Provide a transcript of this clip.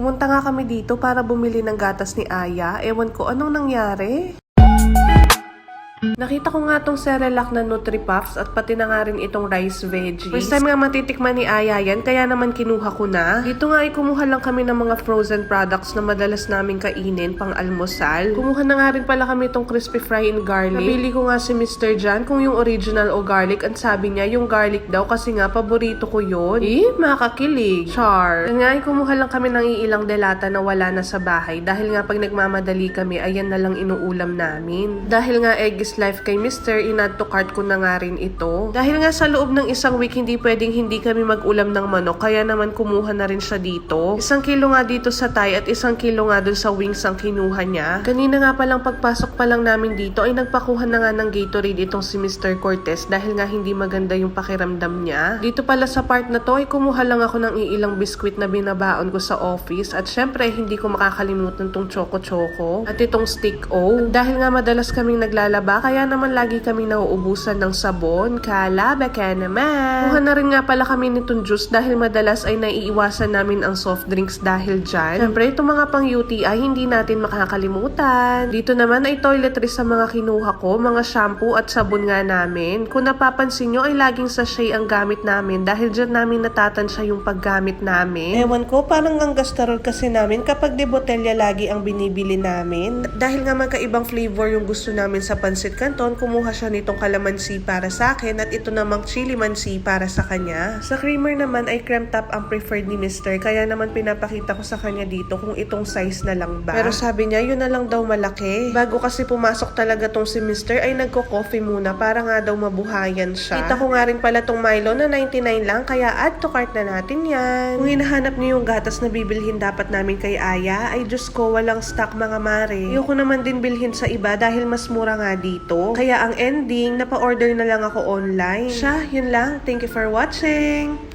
Pumunta nga kami dito para bumili ng gatas ni Aya. Ewan ko anong nangyari. Nakita ko nga tong Cerelac na Nutri-Puffs at pati na nga rin itong rice veggies. First time nga matitikman ni Aya yan, kaya naman kinuha ko na. Dito nga ay kumuha lang kami ng mga frozen products na madalas namin kainin pang almusal. Kumuha na nga rin pala kami itong crispy fry in garlic. Nabili ko nga si Mr. Jan kung yung original o garlic. At sabi niya yung garlic daw kasi nga paborito ko yun. Eh, makakilig. Char. Yan nga ay kumuha lang kami ng iilang delata na wala na sa bahay. Dahil nga pag nagmamadali kami, ayan na lang inuulam namin. Dahil nga egg is life kay Mr. Inad to cart ko na nga rin ito. Dahil nga sa loob ng isang week, hindi pwedeng hindi kami mag-ulam ng manok. Kaya naman kumuha na rin siya dito. Isang kilo nga dito sa Thai at isang kilo nga dun sa wings ang kinuha niya. Kanina nga palang pagpasok pa lang namin dito ay nagpakuha na nga ng Gatorade itong si Mr. Cortez dahil nga hindi maganda yung pakiramdam niya. Dito pala sa part na to ay kumuha lang ako ng iilang biskwit na binabaon ko sa office at syempre hindi ko makakalimutan tong Choco Choco at itong Stick O. Dahil nga madalas kaming naglalaba kaya naman lagi kaming nauubusan ng sabon. Kala, baka naman. Kuha na rin nga pala kami nitong juice dahil madalas ay naiiwasan namin ang soft drinks dahil dyan. Syempre itong mga pang UTI hindi natin makakalimutan. Dito naman ay toiletries sa mga kinuha ko, mga shampoo at sabon nga namin. Kung napapansin nyo ay laging sachet ang gamit namin dahil dyan namin natatansya yung paggamit namin. Ewan ko, parang ang gastarol kasi namin kapag de botelya lagi ang binibili namin. Dahil nga magkaibang flavor yung gusto namin sa pansit canton, kumuha siya nitong kalamansi para sa akin at ito namang chili mansi para sa kanya. Sa creamer naman ay creme top ang preferred ni Mr. Kaya naman pinapakita ko sa kanya dito kung itong size na lang ba. Pero sabi niya, yun na lang daw malaki. Bago kasi pumasok talaga tong si Mr. ay nagko-coffee muna para nga daw mabuhayan siya. Kita ko nga rin pala tong Milo na 99 lang kaya add to cart na natin yan. Kung hinahanap niyo yung gatas na bibilhin dapat namin kay Aya, ay Diyos ko, walang stock mga mare. Ayoko naman din bilhin sa iba dahil mas mura nga dito. Kaya ang ending, napa-order na lang ako online. Siya, yun lang. Thank you for watching!